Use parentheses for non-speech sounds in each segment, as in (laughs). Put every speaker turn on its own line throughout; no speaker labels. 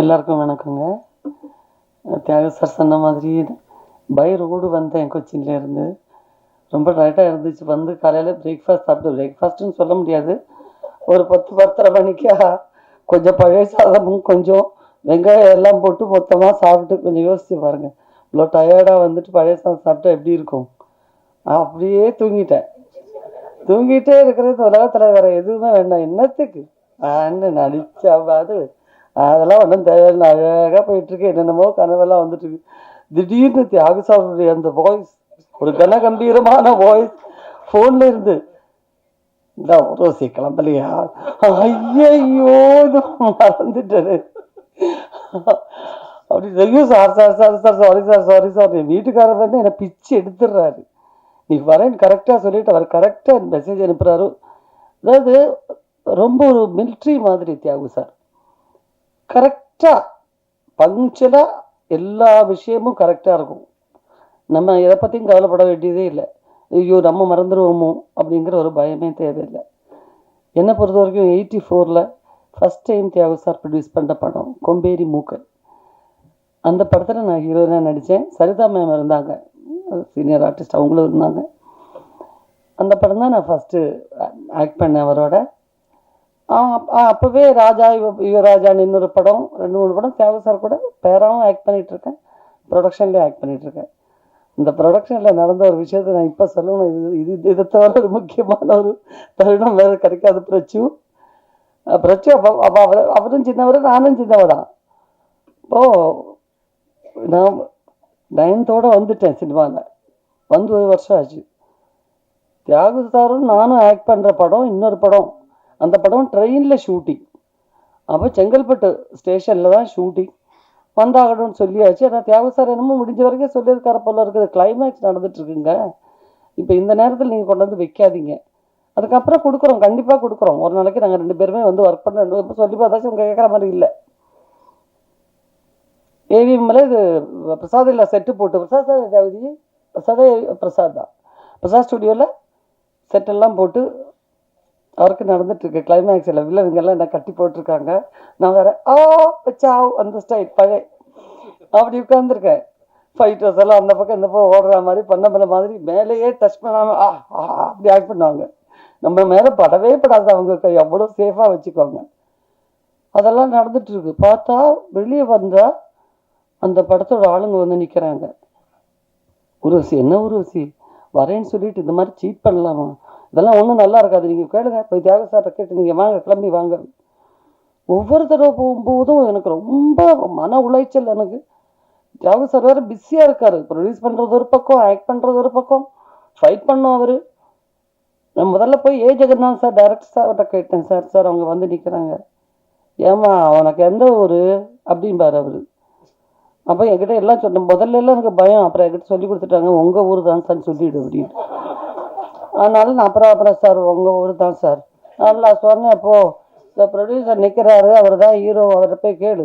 எல்லாருக்கும் வணக்கங்க. தியாக சார் சொன்ன மாதிரி பை ரோடு வந்தேன் கொச்சின்ல இருந்து. ரொம்ப டயர்டாக இருந்துச்சு. வந்து காலையில் பிரேக்ஃபாஸ்ட் சாப்பிட்டு பிரேக்ஃபாஸ்ட்டுன்னு சொல்ல முடியாது. ஒரு பத்து பத்தரை மணிக்கா கொஞ்சம் பழைய சாதமும் கொஞ்சம் வெங்காயம் எல்லாம் போட்டு மொத்தமாக சாப்பிட்டு கொஞ்சம் யோசிச்சு பாருங்க. இவ்வளோ டயர்டாக வந்துட்டு பழைய சாதம் சாப்பிட்டா எப்படி இருக்கும்? அப்படியே தூங்கிட்டேன். தூங்கிட்டே இருக்கிறது உலகத்தில் வேறு எதுவுமே வேண்டாம். என்னத்துக்கு? ஆன்னு நடிச்சாவது அதெல்லாம் ஒன்றும் தேவையில்லை. அழகாக போயிட்டுருக்கு. என்னென்னமோ கனவெல்லாம் வந்துட்டு திடீர்னு தியாக சாருடைய அந்த வாய்ஸ் ஒரு கனகம்பீரமான வாய்ஸ் ஃபோனில் இருந்து இந்த ரோசி கிளம்பலையா? ஐயையோ இது மறந்துட்டாரு அப்படி ஐயோ sir sir sir sir sorry sir sorry sir என் வீட்டுக்காரர் வந்து என்னை பிச்சு எடுத்துடுறாரு. நீ வரேன் கரெக்டாக சொல்லிட்டு அவர் கரெக்டாக மெசேஜ் அனுப்புகிறாரு அதாவது ரொம்ப ஒரு மிலிட்ரி மாதிரி தியாகு சார். கரெக்டாக பங்க்சுவலாக எல்லா விஷயமும் கரெக்டாக இருக்கும். நம்ம எதை பற்றியும் கவலைப்பட வேண்டியதே இல்லை. ஐயோ நம்ம மறந்துடுவோமோ அப்படிங்கிற ஒரு பயமே தேவையில்லை. என்னை பொறுத்த வரைக்கும் எயிட்டி ஃபோரில் first time Thiyagu sir produce பண்ணுற படம் கொம்பேரி மூக்கன் அந்த படத்தில் நான் ஹீரோயினாக நடித்தேன் சரிதா மேம் இருந்தாங்க. சீனியர் ஆர்டிஸ்ட் அவங்களும் இருந்தாங்க. அந்த படம் தான் நான் ஃபஸ்ட்டு ஆக்ட் பண்ணேன் அவரோட. அப்போவே ராஜா யுவ யுவராஜான்னு இன்னொரு படம் ரெண்டு மூணு படம். தியாகு சார் கூட பேராகவும் ஆக்ட் பண்ணிகிட்ருக்கேன் ப்ரொடக்ஷன்லேயும் ஆக்ட் பண்ணிகிட்ருக்கேன் இந்த ப்ரொடக்ஷனில் நடந்த ஒரு விஷயத்தை நான் இப்போ சொல்லணும். இது இது இதை தவிர ஒரு முக்கியமான ஒரு தருணம் வேறு கிடைக்காது பிரச்சு. பிரச்சு அப்போ அப்போ அவர் அவரும் சின்னவர் நானும் சின்னவர். தான் இப்போது நான் நயன்த்தோடு வந்துட்டேன் சினிமாவில் வந்து ஒரு வருஷம் ஆச்சு. தியாகு சாரும் நானும் ஆக்ட் பண்ணுற படம் இன்னொரு படம். அந்த படம் ட்ரெயினில் ஷூட்டிங் அப்போ செங்கல்பட்டு ஸ்டேஷனில் தான் ஷூட்டிங் வந்தாகணும்னு சொல்லியாச்சு. ஆனால் தியாக சார் என்னமோ முடிஞ்ச வரைக்கும் சொல்லியிருக்கார போல இருக்குது கிளைமேக்ஸ் நடந்துட்டுருக்குங்க இப்போ இந்த நேரத்தில் நீங்கள் கொண்டு வந்து வைக்காதீங்க. அதுக்கப்புறம் கொடுக்குறோம். கண்டிப்பாக கொடுக்குறோம். ஒரு நாளைக்கு நாங்கள் ரெண்டு பேருமே வந்து ஒர்க் பண்ண இப்போ சொல்லி பார்த்தாச்சும் கேட்குற மாதிரி இல்லை. ஏவிஎம்ல இது பிரசாத் இல்லை செட்டு போட்டு. பிரசாத் சார் பிரசாதே பிரசாத் தான். பிரசாத் ஸ்டுடியோவில் செட்டெல்லாம் போட்டு அவருக்கு நடந்துட்டுருக்கு கிளைமேக்ஸ் கிளைமேக்ஸில் வில்லனுங்கெல்லாம் என்ன கட்டி போட்டிருக்காங்க? நான் வேற ஆ வச்சாவ் அந்த ஸ்டைல் பழைய. அப்படி உட்காந்துருக்கேன் ஃபைட்டர்ஸ் எல்லாம் அந்த பக்கம் இந்த பக்கம் ஓடுற மாதிரி பண்ண பண்ண மாதிரி மேலேயே டச் பண்ணாமல் ஆ அப்படி ஆக்ட் பண்ணுவாங்க. நம்ம மேலே படவே படாது அவங்க கை அவ்வளோ சேஃபாக வச்சுக்கோங்க அதெல்லாம் நடந்துட்டுருக்கு. பார்த்தா வெளியே வந்தால் அந்த படத்தோட ஆளுங்க வந்து நிற்கிறாங்க உருவசி என்ன உருவசி? வரேன்னு சொல்லிட்டு இந்த மாதிரி சீட் பண்ணலாமா? இதெல்லாம் ஒன்றும் நல்லா இருக்காது. நீங்கள் கேளுங்க. போய் தியாக கேட்டு நீங்கள் வாங்க கிளம்பி வாங்க. ஒவ்வொரு தடவை போகும்போதும் எனக்கு ரொம்ப மன உளைச்சல் எனக்கு. தியாக சார் வேறு பிஸியாக இருக்கார். ப்ரொடியூஸ் பண்ணுறது ஒரு பக்கம் ஆக்ட் பண்ணுறது ஒரு பக்கம் ஃபைட் பண்ணோம் அவர். நான் முதல்ல போய் ஏ ஜெகநாத் சார் டைரக்டர் சார்கிட்ட கேட்டேன். சார் சார் அவங்க வந்து நிற்கிறாங்க ஏம்மா அவனுக்கு எந்த ஊர்? அப்படின்பார் அவர். அப்போ என்கிட்ட எல்லாம் சொன்னேன் முதல்ல எல்லாம் எனக்கு பயம். அப்புறம் என்கிட்ட சொல்லி கொடுத்துட்டாங்க உங்கள் ஊர் தான் சார் சொல்லிவிடு அப்படின்னு அதனால நான் அப்புறம் அப்புறம் சார் உங்கள் ஊர் தான் சார். நல்லா சொன்னேன் போ இந்த ப்ரொடியூசர் நிற்கிறாரு அவர் தான் ஹீரோ அவரை போய் கேளு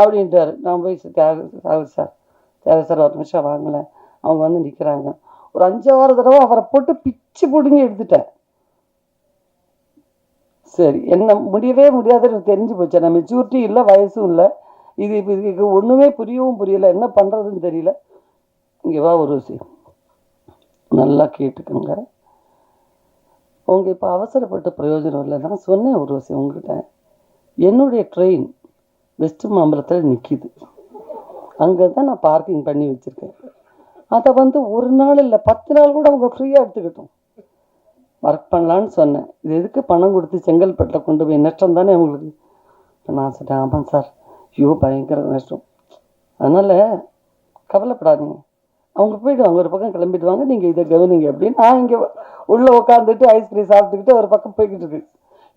அப்படின்ட்டாரு. நான் போய் தியாக தியாக சார் தியாக சார் ஒரு நிமிஷம் வாங்கலை அவங்க வந்து நிற்கிறாங்க ஒரு அஞ்சாறு தடவை அவரை போட்டு பிச்சு பிடுங்கி எடுத்துட்டேன். சரி என்ன முடியவே முடியாதுன்னு எனக்கு தெரிஞ்சு போச்சு. நான் மெச்சூரிட்டி இல்லை வயசும் இல்லை. இது இப்போ இதுக்கு ஒன்றுமே புரியவும் புரியல. என்ன பண்ணுறதுன்னு தெரியல. இங்கே வா ஒரு விஷயம் நல்லா கேட்டுக்கோங்க. உங்கள் இப்போ அவசரப்பட்ட பிரயோஜனம் இல்லை நான் சொன்னேன் ஒரு விஷயம் உங்ககிட்ட. என்னுடைய ட்ரெயின் வெஸ்ட் மாம்பலத்தில் நிற்கிது அங்கே தான் நான் பார்க்கிங் பண்ணி வச்சுருக்கேன். அதை வந்து ஒரு நாள் இல்லை பத்து நாள் கூட அவங்க ஃப்ரீயாக எடுத்துக்கிட்டோம். ஒர்க் பண்ணலான்னு சொன்னேன். இது எதுக்கு பணம் கொடுத்து செங்கல்பட்டில் கொண்டு போய் நஷ்டம் தானே உங்களுக்கு நான் சொன்னேன் ஆமாம் சார். ஐயோ பயங்கர நஷ்டம். அதனால் கவலைப்படாதீங்க. அவங்க போயிடுவாங்க ஒரு பக்கம் கிளம்பிடுவாங்க நீங்கள் இதை கவனிங்க அப்படின்னு நான் இங்கே உள்ளே உட்காந்துட்டு ஐஸ்கிரீம் சாப்பிட்டுக்கிட்டு ஒரு பக்கம் போய்கிட்டு இருக்கு.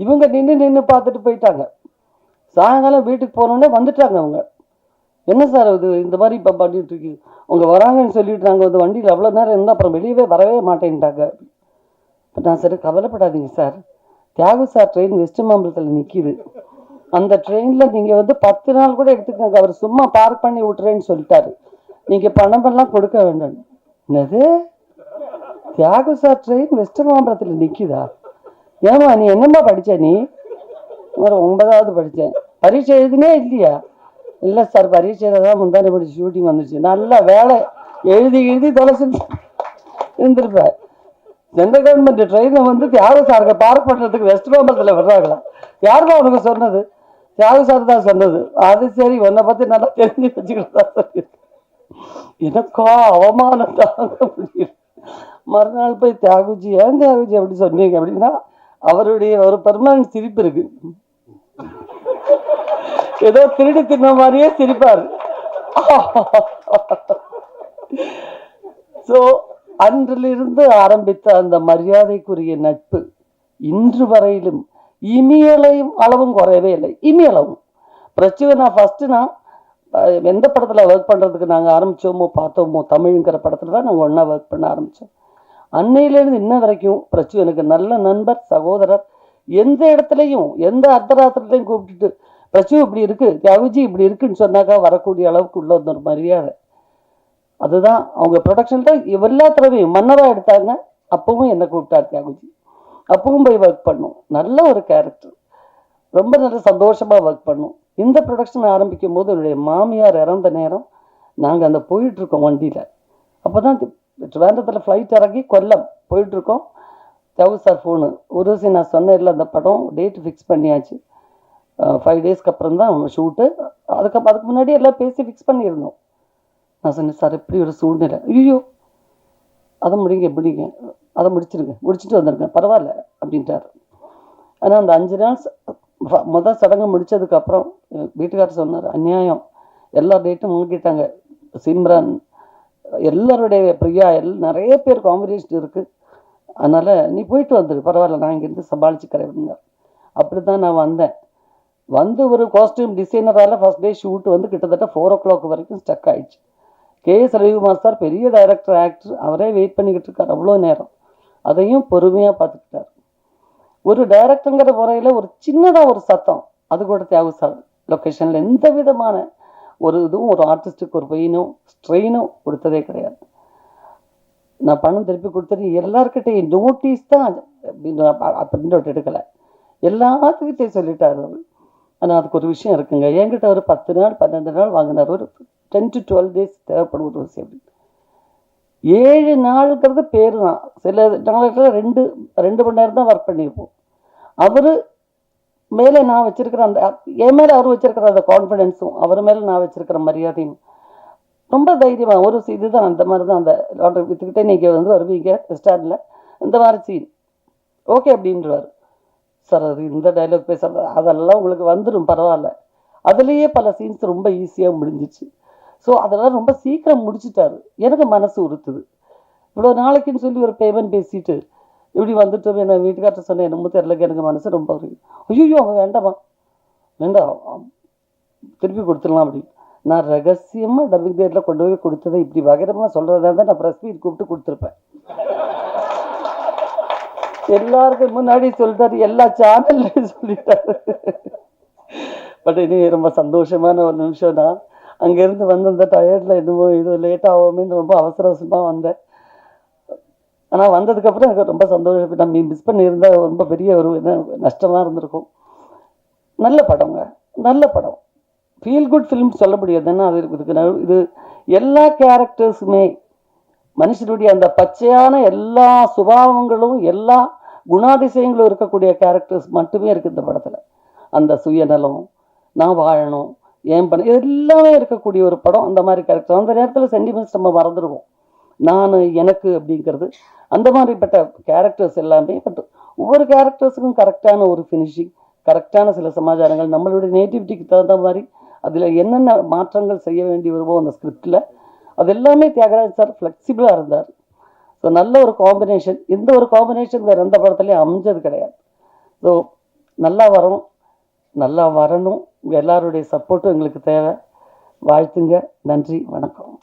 இவங்க நின்று நின்று பார்த்துட்டு போயிட்டாங்க. சாயங்காலம் வீட்டுக்கு போனோடனே வந்துட்டாங்க அவங்க. என்ன சார் இது? இந்த மாதிரி இப்போ பண்ணிட்டு இருக்கு அவங்க வராங்கன்னு சொல்லிட்டு நாங்கள் வந்து வண்டியில் அவ்வளோ நேரம் இருந்தால் அப்புறம் வெளியவே வரவே மாட்டேன்ட்டாங்க. இப்போ நான் சரி கவலைப்படாதீங்க sir. Thiyagu sir train west மாம்பலத்தில் நிற்கிது அந்த ட்ரெயினில் நீங்கள் வந்து பத்து நாள் கூட எடுத்துக்கோங்க. அவர் சும்மா பார்க் பண்ணி விட்டுறேன்னு சொல்லிட்டாரு. நீங்கள் பணமெல்லாம் கொடுக்க வேண்டாம். என்னது? தியாகு சார் ட்ரெயின் வெஸ்ட் மாம்பரத்தில் நிற்குதா ஏமா நீ என்னம்மா படித்த நீ? ஒரு ஒன்பதாவது படித்தேன் பரீட்சை எழுதினே இல்லையா? இல்லை சார் பரீட்சையில் தான் முந்தானி படிச்சு ஷூட்டிங் வந்துச்சு. நல்லா வேலை. எழுதி எழுதி தொலைச்சு இருந்திருப்பேன் சென்ட்ரல் கவர்மெண்ட் ட்ரெயினை வந்து தியாக சாருக்கு பார்க் பண்ணுறதுக்கு வெஸ்ட் மாம்பலத்தில் விடுறாங்களா? யாருமா உனக்கு சொன்னது? தியாக சார் தான் சொன்னது. அது சரி உன்னை பற்றி நல்லா தெரிஞ்சு வச்சுக்கிட்டு சொல்லி எனக்கா அவமானம் தாங்க முடியல. மறுநாள் போய் தியாகுஜி ஏன் தியாகுஜி அப்படி சொன்னீங்க? அப்படின்னா அவருடைய ஒரு பெர்மனன்ட் சிரிப்பு இருக்கு. ஏதோ திருடி தின்ன மாதிரியே சிரிப்பார். ஸோ அன்றிலிருந்து ஆரம்பித்த அந்த மரியாதைக்குரிய நட்பு இன்று வரையிலும் இமியலையும் அளவும் குறையவே இல்லை. இமியளவும் பிரச்சுவை நான் ஃபர்ஸ்ட் நான் எந்த படத்தில் ஒர்க் பண்ணுறதுக்கு நாங்கள் ஆரம்பித்தோமோ பார்த்தோமோ தமிழ்ங்கிற படத்தில் தான் நாங்கள் ஒன்றா ஒர்க் பண்ண ஆரம்பித்தோம் அன்னையிலேருந்து இன்ன வரைக்கும் பிரச்சு எனக்கு நல்ல நண்பர் சகோதரர் எந்த இடத்துலையும் எந்த அர்த்தராத்திரத்தையும் கூப்பிட்டுட்டு பிரச்சு இப்படி இருக்குது கவிஜி இப்படி இருக்குன்னு சொன்னாக்கா வரக்கூடிய அளவுக்கு உள்ள வந்து ஒரு மரியாதை. அதுதான் அவங்க ப்ரொடக்ஷனில் எல்லா தடவையும் மன்னராக எடுத்தாங்க. அப்பவும் என்னை கூப்பிட்டார் தியாகுஜி அப்பவும் போய் ஒர்க் பண்ணும். நல்ல ஒரு கேரக்டர் ரொம்ப நல்ல சந்தோஷமாக ஒர்க் பண்ணும். இந்த ப்ரொடக்ஷன் ஆரம்பிக்கும் போது என்னுடைய மாமியார் இறந்த நேரம் நாங்கள் அந்த போயிட்டுருக்கோம் வண்டியில். அப்போ தான் ட்ரிவாண்டத்தில் ஃப்ளைட் இறங்கி கொல்லம் போயிட்டுருக்கோம். சார் ஃபோனு உருசி நான் சொன்னேன்ல அந்த படம் டேட் ஃபிக்ஸ் பண்ணியாச்சு. ஃபைவ் டேஸ்க்கு அப்புறம் தான் ஷூட்டு அதுக்கப்புறம் அதுக்கு முன்னாடி எல்லாம் பேசி ஃபிக்ஸ் பண்ணியிருந்தோம். நான் சொன்னேன் சார் எப்படி ஒரு சூழ்நிலை. ஐயோ அதை முடிங்க முடிங்க. அதை முடிச்சிருங்க. முடிச்சுட்டு வந்துருங்க. பரவாயில்ல அப்படின்ட்டார். ஆனால் அந்த அஞ்சு நாள் மொதல் சடங்கு முடித்ததுக்கப்புறம் வீட்டுக்காரர் சொன்னார் அநியாயம். எல்லா டேட்டும் முங்கிட்டாங்க. சிம்ரன் எல்லாருடைய பிரியா எல் நிறைய பேர் காம்படிஷன் இருக்குது அதனால் நீ போயிட்டு வந்துடு பரவாயில்ல நான் இங்கேருந்து சமாளிச்சுக்கிறேன் அப்படின்னார் அப்படி தான் நான் வந்தேன். வந்து ஒரு காஸ்டியூம் டிசைனரால் ஃபர்ஸ்ட் டே ஷூட் வந்து கிட்டத்தட்ட ஃபோர் ஓ கிளாக் வரைக்கும் ஸ்டக் ஆயிடுச்சு. கே. எஸ். ரவிக்குமார் சார் பெரிய டைரக்டர் ஆக்டர் அவரே வெயிட் பண்ணிக்கிட்டு இருக்கார் அவ்வளோ நேரம். அதையும் பொறுமையாக பார்த்துக்கிட்டார். ஒரு டைரக்டருங்கிற முறையில் ஒரு சின்னதாக ஒரு சத்தம். அது கூட தியாகு சார். லொக்கேஷனில் எந்த விதமான ஒரு இதுவும் ஒரு ஆர்டிஸ்ட்டுக்கு ஒரு பெயினோ ஸ்ட்ரெயினோ கொடுத்ததே கிடையாது. நான் பணம் திருப்பி கொடுத்துட்டு எல்லாருக்கிட்டையும் நோட்டீஸ் தான் அப்படின்னு எடுக்கலை. எல்லாத்துக்கிட்டையும் சொல்லிட்டாரு அவர். ஆனால் அதுக்கு ஒரு விஷயம் இருக்குங்க. என்கிட்ட ஒரு பத்து நாள் பன்னெண்டு நாள் வாங்கினார். ஒரு டென் டு டுவெல் டேஸ் தேவைப்படும் ஒரு விஷயம். அப்படின்னு ஏழு நாளுங்கிறது பேர் தான். சில நாளுக்கு ரெண்டு ரெண்டு மணி நேரம் தான் ஒர்க் பண்ணியிருப்போம் அவர் மேலே நான் வச்சுருக்கிற அந்த என் மேலே அவர் வச்சிருக்கிற அந்த கான்ஃபிடென்ஸும் அவர் மேலே நான் வச்சுருக்கிற மரியாதையும் ரொம்ப தைரியமா ஒரு சி- இதுதான் அந்த மாதிரி தான் அந்த லாட்ரி வித்துக்கிட்டே நீங்கள் வந்து வருவீங்க ஸ்டாண்டில் இந்த மாதிரி சீன் ஓகே அப்படின்றவார் சார் அது இந்த டைலாக் பேசுறது அதெல்லாம் உங்களுக்கு வந்துடும் பரவாயில்ல. அதுலேயே பல சீன்ஸ் ரொம்ப ஈஸியாக முடிஞ்சிச்சு. ஸோ அதெல்லாம் ரொம்ப சீக்கிரம் முடிச்சிட்டாரு. எனக்கு மனசு உறுத்துது. இவ்வளோ நாளைக்குன்னு சொல்லி ஒரு பேமெண்ட் பேசிட்டு இப்படி வந்துட்டு என்ன வீட்டுக்கார்ட்ட சொன்னேன் என்னமோ தெரிலக்கு எனக்கு மனசு ரொம்ப ஐயோ அவன் வேண்டாமா? வேண்டாம் திருப்பி கொடுத்துடலாம் அப்படி. நான் ரகசியமாக டப்பிங் தேட்டரில் கொண்டு போய் கொடுத்ததை இப்படி வகரமாக சொல்கிறதா தான் நான் ப்ரெஸ் மீட் கூப்பிட்டு கொடுத்துருப்பேன். எல்லாருக்கும் முன்னாடி சொல்லிட்டாரு எல்லா சேனல்லையும் சொல்லிட்டாரு. (laughs) பட் இது ரொம்ப சந்தோஷமான ஒரு நிமிஷம் தான் அங்கேருந்து வந்து அந்த டயர்டில் என்னமோ இது லேட் ஆகுமேன்னு ரொம்ப அவசர அவசரமாக வந்தேன். ஆனால் வந்ததுக்கப்புறம் எனக்கு ரொம்ப சந்தோஷம். நம்ம மிஸ் பண்ணியிருந்தால் ரொம்ப பெரிய ஒரு நஷ்டமாக இருந்திருக்கும். நல்ல படங்க. நல்ல படம். ஃபீல் குட் ஃபிலிம் சொல்ல முடியாது. ஏன்னா அது இதுக்கு இது எல்லா கேரக்டர்ஸுமே மனுஷனுடைய அந்த பச்சையான எல்லா சுபாவங்களும் எல்லா குணாதிசயங்களும் இருக்கக்கூடிய கேரக்டர்ஸ் மட்டுமே இருக்குது இந்த படத்தில். அந்த சுயநலம் நான் வாழணும் ஏன் பண்ண இது எல்லாமே இருக்கக்கூடிய ஒரு படம் அந்த மாதிரி கேரக்டர் அந்த நேரத்தில் சென்டிமெண்ட்ஸ் நம்ம மறந்துடுவோம். நான் எனக்கு அப்படிங்கிறது அந்த மாதிரிப்பட்ட கேரக்டர்ஸ் எல்லாமே பட் ஒவ்வொரு கேரக்டர்ஸுக்கும் கரெக்டான ஒரு ஃபினிஷிங் கரெக்டான சில சமாச்சாரங்கள் நம்மளுடைய நேட்டிவிட்டிக்கு தகுந்த மாதிரி அதில் என்னென்ன மாற்றங்கள் செய்ய வேண்டி வருவோம் அந்த ஸ்கிரிப்டில் அது எல்லாமே தியாகராஜ் சார் ஃப்ளெக்சிபிளாக இருந்தார். ஸோ நல்ல ஒரு காம்பினேஷன் இந்த ஒரு காம்பினேஷன் வேறு எந்த படத்துலையும் அமைஞ்சது கிடையாது. ஸோ நல்லா வரும். நல்லா வரணும். உங்கள் எல்லாருடைய சப்போர்ட்டும் எங்களுக்கு தேவை. வாழ்த்துங்க. நன்றி. வணக்கம்.